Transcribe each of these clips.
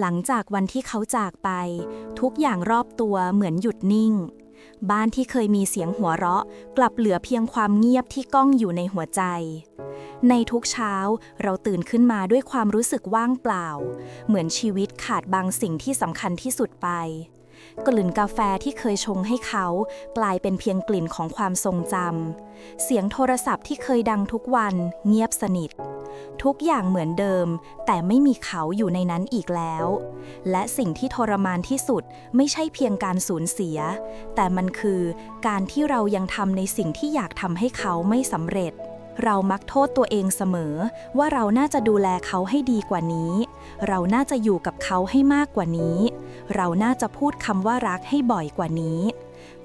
หลังจากวันที่เขาจากไป ทุกอย่างรอบตัวเหมือนหยุดนิ่ง บ้านที่เคยมีเสียงหัวเราะ กลับเหลือเพียงความเงียบที่ก้องอยู่ในหัวใจ ในทุกเช้าเราตื่นขึ้นมาด้วยความรู้สึกว่างเปล่า เหมือนชีวิตขาดบางสิ่งที่สำคัญที่สุดไป กลิ่นกาแฟที่เคยชงให้เขากลายเป็นเพียงกลิ่นของความทรงจำเสียงโทรศัพท์ที่เคยดังทุกวันเงียบสนิท ทุกอย่างเหมือนเดิม แต่ไม่มีเขาอยู่ในนั้นอีกแล้ว และสิ่งที่ทรมานที่สุดไม่ใช่เพียงการสูญเสีย แต่มันคือการที่เรายังทำในสิ่งที่อยากทำให้เขาไม่สำเร็จเรามักโทษตัวเองเสมอ ว่าเราน่าจะดูแลเขาให้ดีกว่านี้ เราน่าจะอยู่กับเขาให้มากกว่านี้ เราน่าจะพูดคำว่ารักให้บ่อยกว่านี้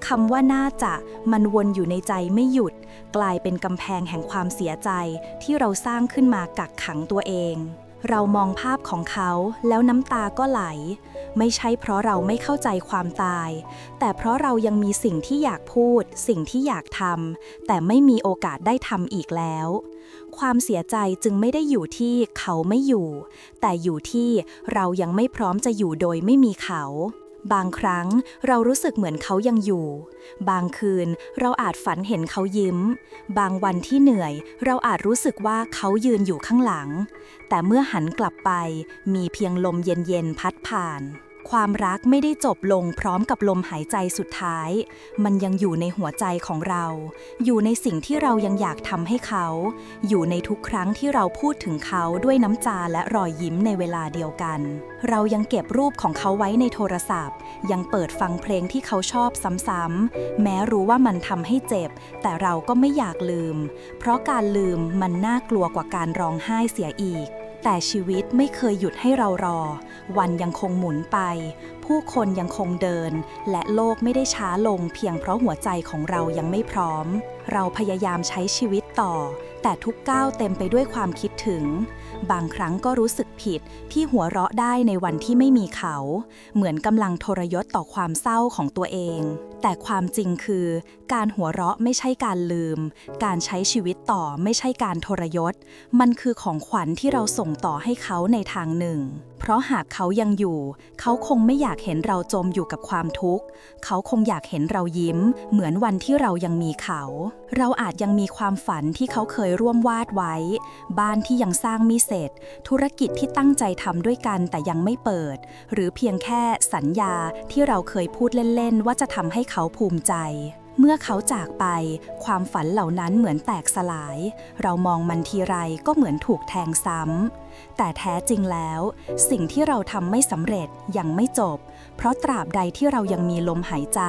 คำว่าน่าจะมันวนอยู่ในใจไม่หยุด กลายเป็นกำแพงแห่งความเสียใจที่เราสร้างขึ้นมากักขังตัวเอง เรามองภาพของเขาแล้วน้ำตาก็ไหล ไม่ใช่เพราะเราไม่เข้าใจความตาย แต่เพราะเรายังมีสิ่งที่อยากพูด สิ่งที่อยากทำแต่ไม่มีโอกาสได้ทำอีกแล้วความเสียใจจึงไม่ได้อยู่ที่เขาไม่อยู่ แต่อยู่ที่เรายังไม่พร้อมจะอยู่โดยไม่มีเขา บางครั้งเรารู้สึกเหมือนเขายังอยู่ บางคืนเราอาจฝันเห็นเขายิ้ม บางวันที่เหนื่อย เราอาจรู้สึกว่าเขายืนอยู่ข้างหลัง แต่เมื่อหันกลับไปมีเพียงลมเย็นๆพัดผ่าน ความรักไม่ได้จบลงพร้อมกับลมหายใจสุดท้าย มันยังอยู่ในหัวใจของเรา อยู่ในสิ่งที่เรายังอยากทำให้เขา อยู่ในทุกครั้งที่เราพูดถึงเขาด้วยน้ำตาและรอยยิ้มในเวลาเดียวกัน เรายังเก็บรูปของเขาไว้ในโทรศัพท์ ยังเปิดฟังเพลงที่เขาชอบซ้ำๆ แม้รู้ว่ามันทำให้เจ็บ แต่เราก็ไม่อยากลืม เพราะการลืมมันน่ากลัวกว่าการร้องไห้เสียอีก แต่ชีวิตไม่เคยหยุดให้เรารอ วันยังคงหมุนไป ผู้คนยังคงเดิน และโลกไม่ได้ช้าลงเพียงเพราะหัวใจของเรายังไม่พร้อม เราพยายามใช้ชีวิตต่อ แต่ทุกก้าวเต็มไปด้วยความคิดถึง บางครั้งก็รู้สึกผิดที่หัวเราะได้ในวันที่ไม่มีเขา เหมือนกำลังทรยศต่อความเศร้าของตัวเอง แต่ความจริงคือ การหัวเราะไม่ใช่การลืม การใช้ชีวิตต่อไม่ใช่การทรยศ มันคือของขวัญที่เราส่งต่อให้เขาในทางหนึ่ง เพราะหากเขายังอยู่ เขาคงไม่อยากเห็นเราจมอยู่กับความทุกข์ เขาคงอยากเห็นเรายิ้ม เหมือนวันที่เรายังมีเขา เราอาจยังมีความฝันที่เขาเคยร่วมวาดไว้ บ้านที่ยังสร้างไม่เสร็จ ธุรกิจที่ตั้งใจทำด้วยกันแต่ยังไม่เปิด หรือเพียงแค่สัญญาที่เราเคยพูดเล่น ๆ ว่าจะทำให้เขาภูมิใจ เมื่อเขาจากไป ความฝันเหล่านั้นเหมือนแตกสลาย เรามองมันทีไรก็เหมือนถูกแทงซ้ำ แต่แท้จริงแล้ว สิ่งที่เราทำไม่สำเร็จยังไม่จบ เพราะตราบใดที่เรายังมีลมหายใจ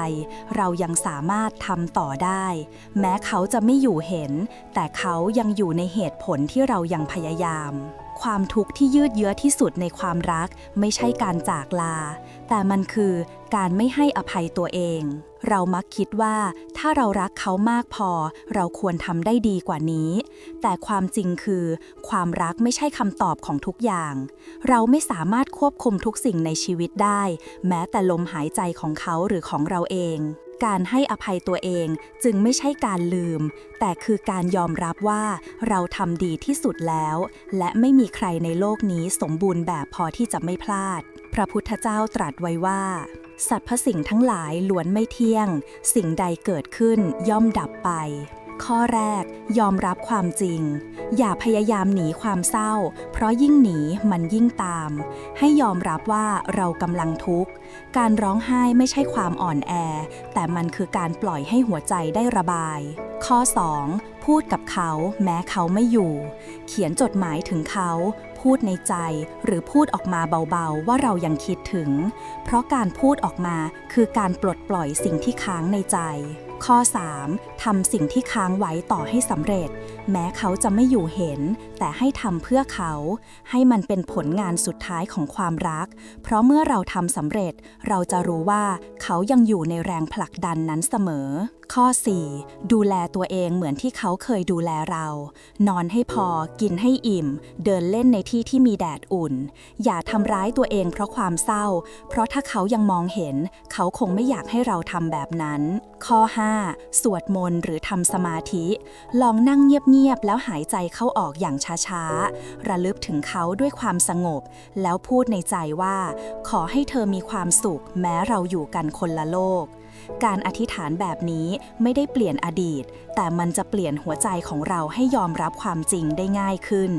เรายังสามารถทำต่อได้ แม้เขาจะไม่อยู่เห็น แต่เขายังอยู่ในเหตุผลที่เรายังพยายามความทุกข์ที่ยืดเยื้อที่สุดในความรัก ไม่ใช่การจากลา แต่มันคือ การไม่ให้อภัยตัวเอง เรามักคิดว่าถ้าเรารักเขามากพอ เราควรทำได้ดีกว่านี้ แต่ความจริงคือ ความรักไม่ใช่คำตอบของทุกอย่าง เราไม่สามารถควบคุมทุกสิ่งในชีวิตได้ แม้แต่ลมหายใจของเขาหรือของเราเองการให้อภัยตัวเองจึงไม่ใช่การลืม แต่คือการยอมรับว่าเราทำดีที่สุดแล้ว และไม่มีใครในโลกนี้สมบูรณ์แบบพอที่จะไม่พลาด พระพุทธเจ้าตรัสไว้ว่า สรรพสิ่งทั้งหลายล้วนไม่เที่ยง สิ่งใดเกิดขึ้นย่อมดับไป ข้อแรกยอมรับความจริง อย่าพยายามหนีความเศร้า เพราะยิ่งหนีมันยิ่งตาม ให้ยอมรับว่าเรากำลังทุกข์ การร้องไห้ไม่ใช่ความอ่อนแอ แต่มันคือการปล่อยให้หัวใจได้ระบาย ข้อ 2. พูดกับเขาแม้เขาไม่อยู่ เขียนจดหมายถึงเขา พูดในใจหรือพูดออกมาเบาๆ ว่าเรายังคิดถึง เพราะการพูดออกมาคือการปลดปล่อยสิ่งที่ค้างในใจ ข้อ 3. ทำสิ่งที่ค้างไว้ต่อให้สำเร็จ แม้เขาจะไม่อยู่เห็น แต่ให้ทำเพื่อเขา ให้มันเป็นผลงานสุดท้ายของความรัก เพราะเมื่อเราทำสำเร็จ เราจะรู้ว่าเขายังอยู่ในแรงผลักดันนั้นเสมอ ข้อ 4. ดูแลตัวเองเหมือนที่เขาเคยดูแลเรา นอนให้พอ กินให้อิ่ม เดินเล่นในที่ที่มีแดดอุ่น อย่าทำร้ายตัวเองเพราะความเศร้า เพราะถ้าเขายังมองเห็น เขาคงไม่อยากให้เราทำแบบนั้น ข้อ 5. สวดมนนต์หรือทำสมาธิ ลองนั่งเงียบๆแล้วหายใจเข้าออกอย่างช้าๆ ระลึกถึงเขาด้วยความสงบ แล้วพูดในใจว่า ขอให้เธอมีความสุขแม้เราอยู่กันคนละโลก การอธิษฐานแบบนี้ไม่ได้เปลี่ยนอดีต แต่มันจะเปลี่ยนหัวใจของเราให้ยอมรับความจริงได้ง่ายขึ้น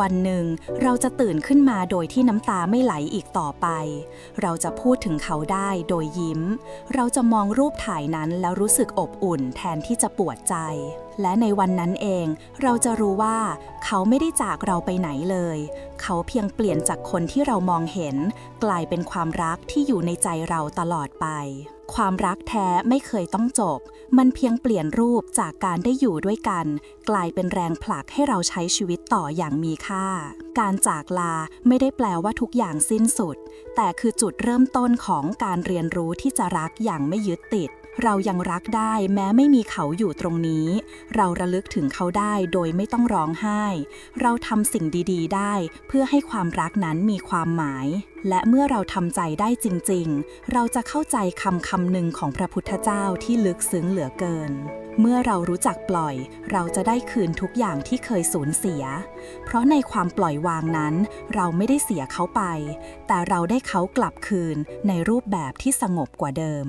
วันหนึ่งเราจะตื่นขึ้นมาโดยที่น้ำตาไม่ไหลอีกต่อไป เราจะพูดถึงเขาได้โดยยิ้ม เราจะมองรูปถ่ายนั้นแล้วรู้สึกอบอุ่นแทนที่จะปวดใจ และในวันนั้นเองเราจะรู้ว่าเขาไม่ได้จากเราไปไหนเลย เขาเพียงเปลี่ยนจากคนที่เรามองเห็น กลายเป็นความรักที่อยู่ในใจเราตลอดไป ความรักแท้ไม่เคยต้องจบ มันเพียงเปลี่ยนรูปจากการได้อยู่ด้วยกัน กลายเป็นแรงผลักให้เราใช้ชีวิตต่ออย่างมีค่า การจากลาไม่ได้แปลว่าทุกอย่างสิ้นสุด แต่คือจุดเริ่มต้นของการเรียนรู้ที่จะรักอย่างไม่ยึดติด เรายังรักได้แม้ไม่มีเขาอยู่ตรงนี้ เราระลึกถึงเขาได้โดยไม่ต้องร้องไห้ เราทำสิ่งดี ๆ ได้ เพื่อให้ความรักนั้นมีความหมาย และเมื่อเราทำใจได้จริง ๆ เราจะเข้าใจคำคำหนึ่งของพระพุทธเจ้าที่ลึกซึ้งเหลือเกิน เมื่อเรารู้จักปล่อย เราจะได้คืนทุกอย่างที่เคยสูญเสีย เพราะในความปล่อยวางนั้น เราไม่ได้เสียเขาไป แต่เราได้เขากลับคืนในรูปแบบที่สงบกว่าเดิม